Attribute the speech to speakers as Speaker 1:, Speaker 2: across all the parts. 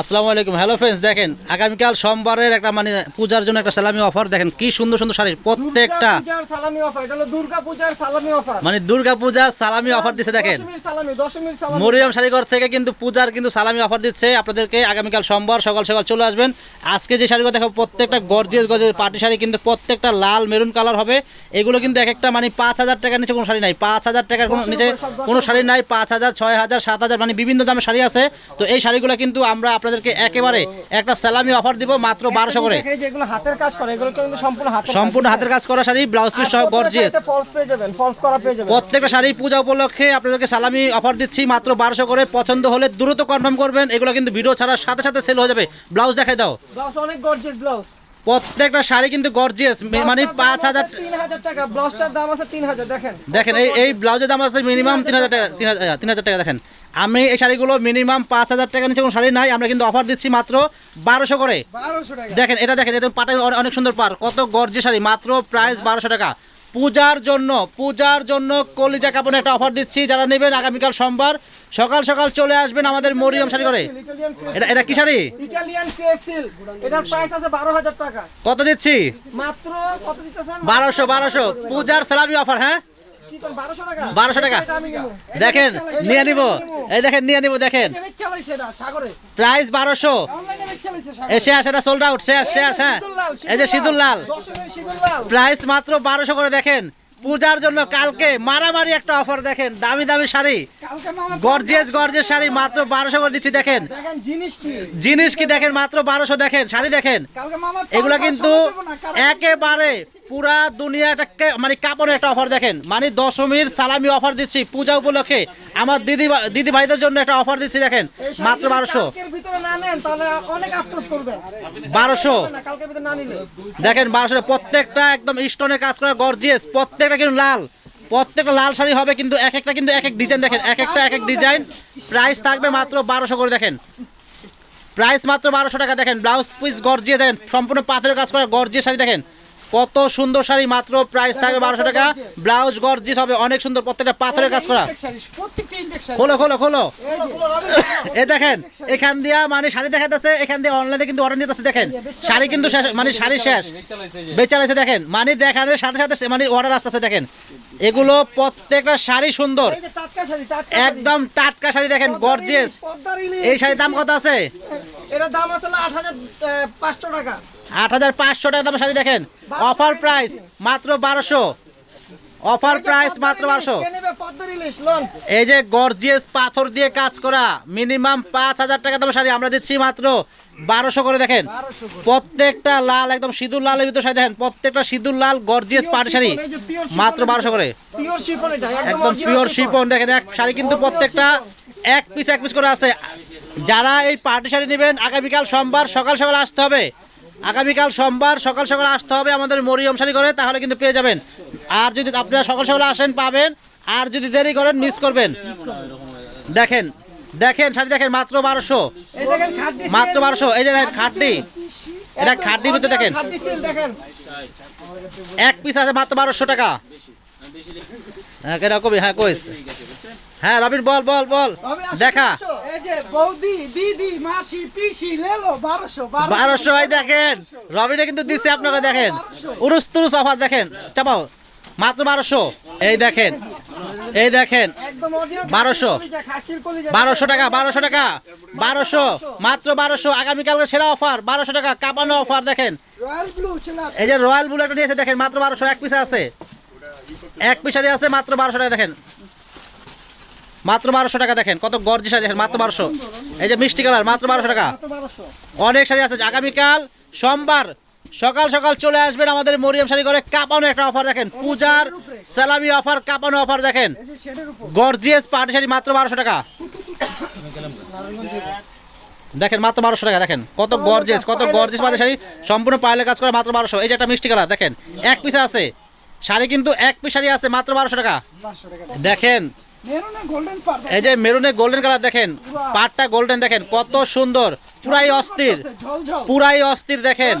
Speaker 1: আসসালামু আলাইকুম। Hello friends দেখেন আগামীকাল সোমবারের একটা মানে পূজার জন্য একটা সালামি অফার দেখেন কি সুন্দর সুন্দর শাড়ি প্রত্যেকটা
Speaker 2: সালামি অফার এটা হলো দুর্গা পূজার সালামি অফার
Speaker 1: মানে দুর্গা পূজা সালামি অফার দিচ্ছে দেখেন। মরিয়ম শাড়িঘর থেকে কিন্তু পূজার কিন্তু সালামি অফার দিচ্ছে। আপনাদেরকে আগামীকাল সোমবার সকাল সকাল চলে আসবেন। আজকে যে শাড়িগুলো দেখো প্রত্যেকটা গর্জিয়াস গর্জিয়াস পার্টি শাড়ি কিন্তু প্রত্যেকটা লাল মেরুন কালার হবে। এগুলো কিন্তু এক একটা মানে পাঁচ হাজার টাকার নিচে কোনো শাড়ি নাই। পাঁচ হাজার টাকার কোনো নিচে কোনো শাড়ি নাই। পাঁচ হাজার ছয় হাজার সাত হাজার মানে বিভিন্ন দামের শাড়ি আছে। তো এই শাড়িগুলো কিন্তু আমরা আপনাদেরকে একেবারে একটা স্যালামি অফার দিব মাত্র বারোশো করে।
Speaker 2: যেগুলো হাতের কাজ করে এগুলো কিন্তু সম্পূর্ণ হাতের
Speaker 1: সম্পূর্ণ হাতের কাজ করা শাড়ি ব্লাউজ পিস সহ গর্জিয়াস প্রত্যেকটা শাড়ি পূজা উপলক্ষে আপনাদেরকে সালামি অফার দিচ্ছি মাত্র বারোশো করে। পছন্দ হলে দ্রুত কনফার্ম করবেন। এগুলো কিন্তু ভিডিও ছাড়ার সাথে সাথে সেল হয়ে যাবে। ব্লাউজ দেখাই দাও।
Speaker 2: ব্লাউজ অনেক গর্জিয়াস ব্লাউজ
Speaker 1: প্রত্যেকটা শাড়ি কিন্তু গর্জিয়াস মানে পাঁচ হাজার
Speaker 2: তিন হাজার টাকা ব্লাউজটার দাম আছে তিন হাজার দেখেন।
Speaker 1: দেখেন এই এই ব্লাউজের দাম আছে মিনিমাম তিন হাজার টাকা। তিন হাজার তিন হাজার টাকা দেখেন। আমি এই শাড়িগুলো মিনিমাম পাঁচ হাজার টাকা নিচে কোনো শাড়ি নাই আমরা কিন্তু অফার দিচ্ছি মাত্র বারোশো করে। দেখেন এটা দেখেন এটা পাটে অনেক সুন্দর পার কত গর্জি শাড়ি মাত্র প্রাইস বারোশো টাকা। পূজার জন্য পূজার জন্য কলিজা কাপড়ে একটা অফার দিচ্ছি যারা নেবেন আগামীকাল সোমবার সকাল সকাল চলে আসবেন আমাদের মরিয়ম শাড়ি করে এটা এটা কি শাড়ি?
Speaker 2: ইটালিয়ান কেসিল এটার প্রাইস আছে বারো হাজার টাকা।
Speaker 1: কত দিচ্ছি?
Speaker 2: মাত্র কত দিতেছেন?
Speaker 1: বারোশো বারোশো। পূজার সালামি অফার হ্যাঁ?
Speaker 2: বারোশো টাকা?
Speaker 1: দেখেন নিয়ে নিব। এই দেখেন নিয়ে নিব দেখেন। প্রাইস বারোশো। শেষ এটা সোল্ড আউট শেষ শেষ হ্যাঁ। এই যে
Speaker 2: সিদুল সিঁদুর লাল।
Speaker 1: প্রাইস মাত্র বারোশো করে দেখেন। পূজার জন্য কালকে মারামারি একটা অফার দেখেন। দামি দামি শাড়ি। গর্জিয়াস গর্জিয়াস শাড়ি মাত্র বারোশো করে দিচ্ছি দেখেন।
Speaker 2: জিনিস কি?
Speaker 1: দেখেন মাত্র বারোশো দেখেন শাড়ি দেখেন। এগুলা কিন্তু একেবারে পুরা দুনিয়াটাকে মানে কাপড়ের একটা অফার দেখেন। মানে দশমীর সালামি অফার দিচ্ছি পূজা উপলক্ষে। আমার দিদি দিদি ভাইদের জন্য একটা অফার দিচ্ছি দেখেন মাত্র বারোশো। বারোশো। দেখেন বারোশো প্রত্যেকটা একদম স্টোনের কাজ করা গর্জিয়াস প্রত্যেকটা কিন্তু লাল। প্রত্যেকটা লাল শাড়ি হবে কিন্তু এক একটা কিন্তু এক এক ডিজাইন দেখেন, এক একটা এক এক ডিজাইন প্রাইস থাকবে মাত্র বারোশো করে দেখেন। প্রাইস মাত্র বারোশো টাকা দেখেন ব্লাউজ পিস গর্জিয়ে দেখেন, সম্পূর্ণ পাথরের কাজ করে গর্জিয়ে শাড়ি দেখেন। কত সুন্দর শাড়ি মাত্র প্রাইস থাকবে বারোশো টাকা। ব্লাউজ গর্জিস হবে অনেক সুন্দর প্রত্যেকটা পাথরের কাজ করা। খোলো খোলো খোলো। এ দেখেন এখান দিয়া মানে শাড়ি দেখাতেছে এখান দিয়ে অনলাইনে কিন্তু অর্ডার নিতেছে দেখেন। শাড়ি কিন্তু শেষ মানে শাড়ি শেষ। বেচালাইছে দেখেন। মানে দেখানোর সাথে সাথে মানে অর্ডার আসতেছে দেখেন। এগুলো প্রত্যেকটা শাড়ি সুন্দর। একদম টাটকা শাড়ি দেখেন গর্জিয়াস এই শাড়ির দাম কত আছে?
Speaker 2: এটার দাম আছে আট হাজার পাঁচশো টাকা।
Speaker 1: আট হাজার পাঁচশো টাকা দাম শাড়ি দেখেন। অফার প্রাইস মাত্র বারোশো। অফার প্রাইস মাত্র বারোশো। এই যে গর্জিয়াস পাথর দিয়ে কাজ করা মিনিমাম পাঁচ হাজার টাকা দাম শাড়ি আমরা দিচ্ছি মাত্র বারোশো করে দেখেন। প্রত্যেকটা লাল একদম সিঁদুর লালের ভিতর শাড়ি দেখেন প্রত্যেকটা সিঁদুর লাল গর্জিয়াস পাটি শাড়ি মাত্র বারোশো করে। একদম পিওর শিপন দেখেন এক শাড়ি কিন্তু প্রত্যেকটা এক পিস এক পিস করে আছে। যারা এই পার্টি শাড়ি নেবেন আগামীকাল সোমবার সকাল সকাল আসতে হবে। আগামীকাল সোমবার সকাল সকাল আসতে হবে আমাদের মরিয়ম শাড়ি করে তাহলে কিন্তু পেয়ে যাবেন। আর যদি আপনারা সকাল সকাল আসেন পাবেন। আর যদি দেরি করেন মিস করবেন। দেখেন দেখেন শাড়ি দেখেন মাত্র বারোশো। মাত্র বারোশো। এই যে দেখেন খাটনি। এটা খাটনির ভিতরে দেখেন। এক পিস আছে মাত্র বারোশো টাকা। হ্যাঁ কবি হ্যাঁ কইস হ্যাঁ রবিন বল বল বল। দেখা।
Speaker 2: 500
Speaker 3: এই যে বৌদি দিদি মাসি পিসি বারোশো
Speaker 1: ভাই দেখেন। রবিনে কিন্তু দিচ্ছে আপনাকে দেখেন। উরুস তুরুস অফার দেখেন। চাপাও। মাত্র বারোশো। এই দেখেন। এই দেখেন। বারোশো। বারোশো টাকা বারোশো টাকা। বারোশো। মাত্র বারোশো। আগামীকালকে সেরা অফার। বারোশো টাকা। কাপানো অফার দেখেন। এই যে রয়্যাল বুল একটা নিয়েছে দেখেন। মাত্র বারোশো। এক পিসে আছে। এক পিসারি আছে মাত্র বারোশো টাকা দেখেন। মাত্র বারোশো টাকা দেখেন কত গর্জি শাড়ি দেখেন মাত্র বারোশো। এই যে মিষ্টি কালার মাত্র বারোশো টাকা। অনেক শাড়ি আছে আগামীকাল সোমবার সকাল সকাল চলে আসবেন আমাদের মরিয়াম শাড়ি করে কাপানো একটা অফার দেখেন পূজার সালামি অফার কাপানো অফার দেখেন। গর্জিয়াস পার্টি শাড়ি মাত্র বারোশো টাকা। দেখেন মাত্র বারোশো টাকা দেখেন কত গর্জেস কত গর্জেস পার্টি শাড়ি। সম্পূর্ণ পাইলে কাজ করে মাত্র বারোশো। এই যে একটা মিষ্টি কালার দেখেন এক পিসে আছে। শাড়ি কিন্তু এক পিস শাড়ি আছে মাত্র বারোশো টাকা। দেখেন এই যে মেরুনে গোল্ডেন কালার দেখেন পাটটা গোল্ডেন দেখেন কত সুন্দর পুরাই অস্থির পুরাই অস্থির দেখেন।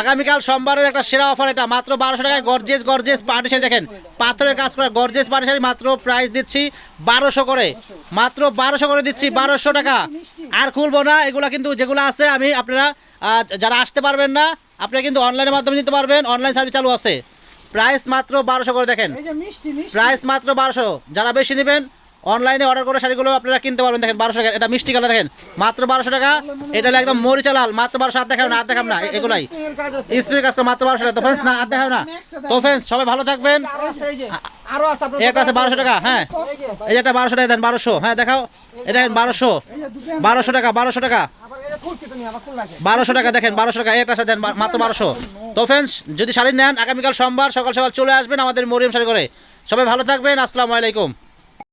Speaker 1: আগামীকাল সোমবারের একটা সেরা অফার এটা মাত্র বারোশো টাকায় গর্জেস গর্জেস পার্টি শাড়ি দেখেন। পাথরের কাজ করা গর্জেস পার্টি শাড়ি মাত্র প্রাইস দিচ্ছি বারোশো করে। মাত্র বারোশো করে দিচ্ছি বারোশো টাকা। আর খুলবো না এগুলো কিন্তু যেগুলো আছে আমি আপনারা যারা আসতে পারবেন না আপনারা কিন্তু অনলাইনের মাধ্যমে নিতে পারবেন অনলাইন সার্ভিস চালু আছে। প্রাইস মাত্র বারোশো করে দেখেন। প্রাইস মাত্র বারোশো। যারা বেশি নেবেন অনলাইনে অর্ডার করে শাড়িগুলো আপনারা কিনতে পারবেন। দেখেন বারোশো টাকা এটা মিষ্টি কালার দেখেন। মাত্র বারোশো টাকা। এটা হলো একদম মরিচা লাল। মাত্র বারোশো হাত দেখাও না হাত দেখাম না এগুলাই। স্প্রে কাজ মাত্র বারোশো টাকা। তো ফ্রেন্ডস না হাত দেখাও না। তো ফ্রেন্ডস সবাই ভালো থাকবেন।
Speaker 2: আরও আছে
Speaker 1: বারোশো টাকা হ্যাঁ।
Speaker 2: এই যে
Speaker 1: একটা বারোশো টাকা দেন বারোশো। হ্যাঁ দেখাও। এই দেখেন বারোশো। বারোশো টাকা বারোশো টাকা।
Speaker 2: এটা
Speaker 1: বারোশো টাকা দেখেন বারোশো টাকা একটা দেন মাত্র বারোশো। তো ফ্রেন্ডস যদি শাড়ি নেন, আগামীকাল সোমবার সকাল সকাল চলে আসবেন আমাদের মরিয়াম শাড়ি করে সবাই ভালো থাকবেন, আসসালামু আলাইকুম।